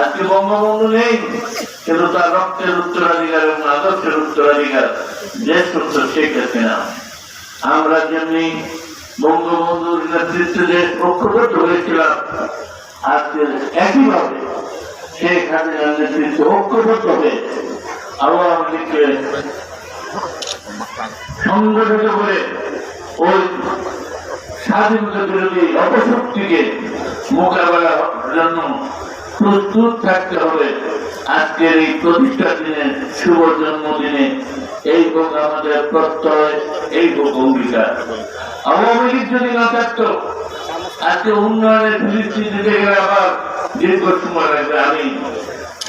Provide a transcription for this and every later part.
আজকে বঙ্গবন্ধু নেই, কিন্তু তার রক্তের উত্তরাধিকার এবং আদর্শের উত্তরাধিকার দেশ করতো শেখ হাসিনা। আমরা যেমনি বঙ্গবন্ধুর নেতৃত্বে দেশ ঐক্যবদ্ধ হয়েছিলাম, আজকে একইভাবে শেখ হাসিনার নেতৃত্বে ঐক্যবদ্ধ হয়ে আওয়ামী লীগকে সংগঠিত করে ওই স্বাধীনতা বিরোধী অপশক্তিকে মোকাবেলার জন্য প্রস্তুত থাকতে হবে। আজকের এই প্রতিষ্ঠা দিনে, শুভ জন্মদিনে, এই হোক আমাদের প্রত্যয়, এই হোক অঙ্গীকার। আওয়ামী লীগ যদি না থাকতো, আজকে উন্নয়নের দিতে গেলে আবার দীর্ঘ সময় লাগবে। আমি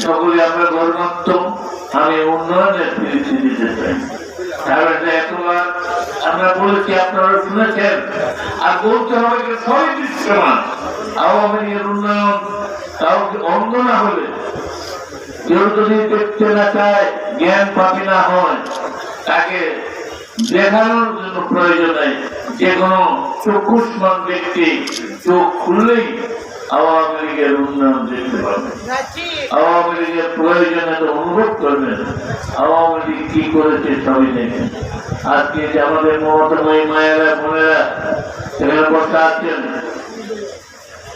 সকলে আমরা গর্বাত্ম আমি উন্নয়নের দিতে চাই। আমরা বলেছি, আপনারা শুনেছেন? আর বলতে হবে আওয়ামী লীগের উন্নয়ন কাউকে অন্ধ না হলে? কেউ যদি দেখতে না চায়, জ্ঞান পাপি না হয়, তাকে দেখানোর জন্য প্রয়োজন নেই। যে কোনো চক্ষুষ্মান ব্যক্তি চোখ খুললেই আওয়ামী লীগের উন্নয়ন দেখতে পাবে। আওয়ামী লীগের প্রয়োজনে তো অনুভব করবেন আওয়ামী লীগ কি করেছে সবই দেখেন আজকে যে আমাদের মমতাময়ী মায়েরা, বোনেরা, সেখানে বসে আছেন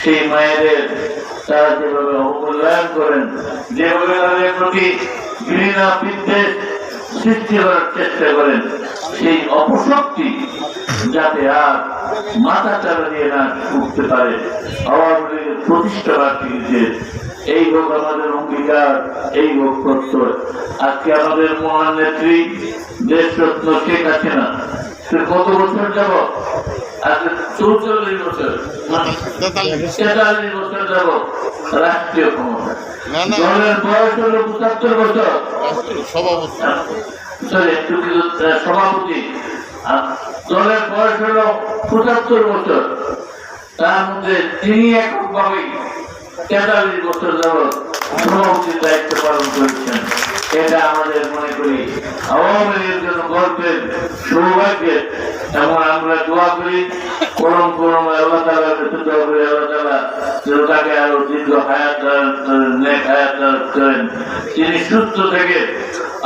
সেই মায়েদের তারা যেভাবে অবমূল্যায়ন করেন, যেভাবে তাদের প্রতি ঘৃণা, বিদ্বেষ সৃষ্টি করার চেষ্টা করেন, সেই অপশক্তি যাতে আর মাথা চালা দিয়ে না উঠতে পারে। আওয়ামী লীগের প্রতিষ্ঠা বার্ষিকীতে এই হোক আমাদের অঙ্গীকার, এই হোক প্রত্যয়। আজকে আমাদের মহান নেত্রী দেশরত্ন শেখ হাসিনা, সে কত বছর যাব আজকে চৌচল্লিশ বছর তেতাল্লিশ বছর যাব। রাষ্ট্রীয় ক্ষমতা। না, না। দলের বয়স হলো পঁচাত্তর বছর। সভাপতি। সরি একটু কিন্তু সভাপতি। দলের বয়স হলো পঁচাত্তর বছর। তার মধ্যে তিনি এককভাবেই তেতাল্লিশ বছর যাবৎ সভাপতির দায়িত্ব পালন করেছেন। এটা আমাদের মনে করি আওয়ামী লীগের জন্য গল্পের সৌভাগ্যের। এবং আমরা দোয়া করি তালা যেন তাকে আরও দীর্ঘ হায়াত করেন, তিনি সুস্থ থেকে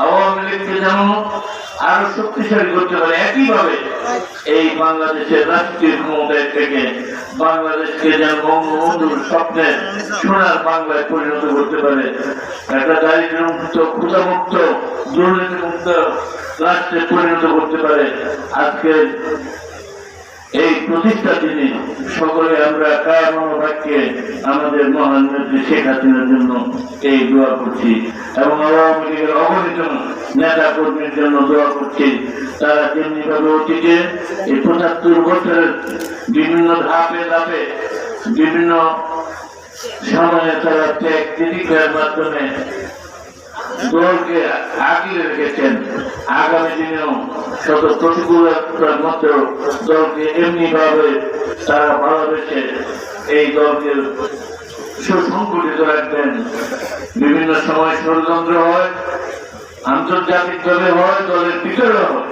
আওয়ামী লীগকে যেন আরও শক্তিশালী করতে পারে একইভাবে এই বাংলাদেশের রাষ্ট্রীয় ক্ষমতায় থেকে বাংলাদেশকে যেন বঙ্গবন্ধুর স্বপ্নের সোনার বাংলায় পরিণত করতে পারে। একটা দারিদ্র মুক্ত ক্ষুদামুক্ত দুর্নীতি মুক্ত রাষ্ট্রে পরিণত করতে পারে। আজকে এই প্রতিষ্ঠা দিনে সকলে আমরা কার মনোভাগ্যে আমাদের মহান নেত্রী শেখ হাসিনার জন্য এই দোয়া করছি এবং আওয়ামী লীগের অগণিত নেতা কর্মীর জন্য দোয়া করছি। তারা যেমনি ভাবে অতীতে এই পঁচাত্তর বছরের বিভিন্ন ধাপে ধাপে বিভিন্ন সময়ে তারা ত্যাগ প্রতিক্রিয়ার মাধ্যমে রেখেছেন। আগামী দিনেও শত প্রতিকূলতার দলকে তারা ভালোবেসে এই দলকে সুসংগঠিত রাখবেন। বিভিন্ন সময় ষড়যন্ত্র হয়, আন্তর্জাতিক দলে হয়, দলের ভিতরেও হয়।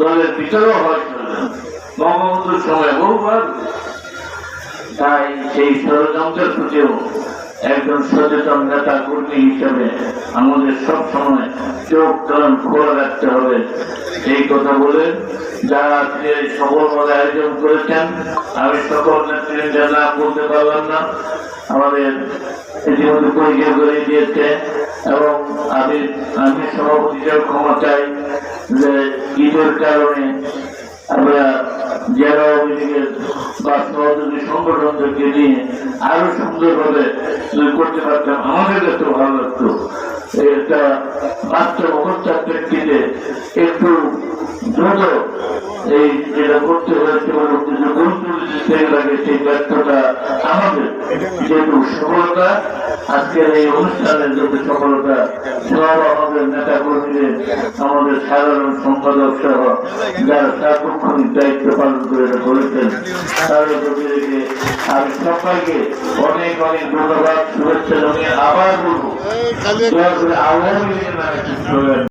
দলের ভিতরেও হয় বঙ্গবন্ধুর সময় বহুবার তাই সেই ষড়যন্ত্রের প্রতিও একজন সচেতন নেতা কর্মী হিসেবে আমাদের সব সময় চোখ কান খোলা রাখতে হবে। এই কথা বলে যারা আজকে এই সফলভাবে আয়োজন করেছেন, আমি সকল নেতৃত্বের নাম বলতে পারলাম না। আমাদের ইতিমধ্যে পরিচয় করে দিয়েছে এবং আমি আমি সভাপতি হিসেবে ক্ষমা চাই যে ঈদের কারণে আমরা জেলা আওয়ামী লীগের বা সহযোগী সংগঠনদেরকে নিয়ে আরও সুন্দরভাবে যদি করতে পারতাম, আমাদের কাছে ভালো লাগতো। এটা বাস্তব অবস্থার প্রেক্ষিতে একটু দ্রুত এই যেটা করতে হয়েছে গুরুত্ব দিতে লাগে সেই ব্যর্থতা আমাদের। যেহেতু সফলতা আজকের এই অনুষ্ঠানের যদি সফলতা সব আমাদের নেতা কর্মীদের আমাদের সাধারণ সম্পাদক সহ যারা সার্বক্ষণিক দায়িত্ব পালন করে করেছেন তাদের প্রতি রেখে আমি সবাইকে অনেক অনেক ধন্যবাদ, শুভেচ্ছা জানিয়ে আবার বলব আওয়ামী।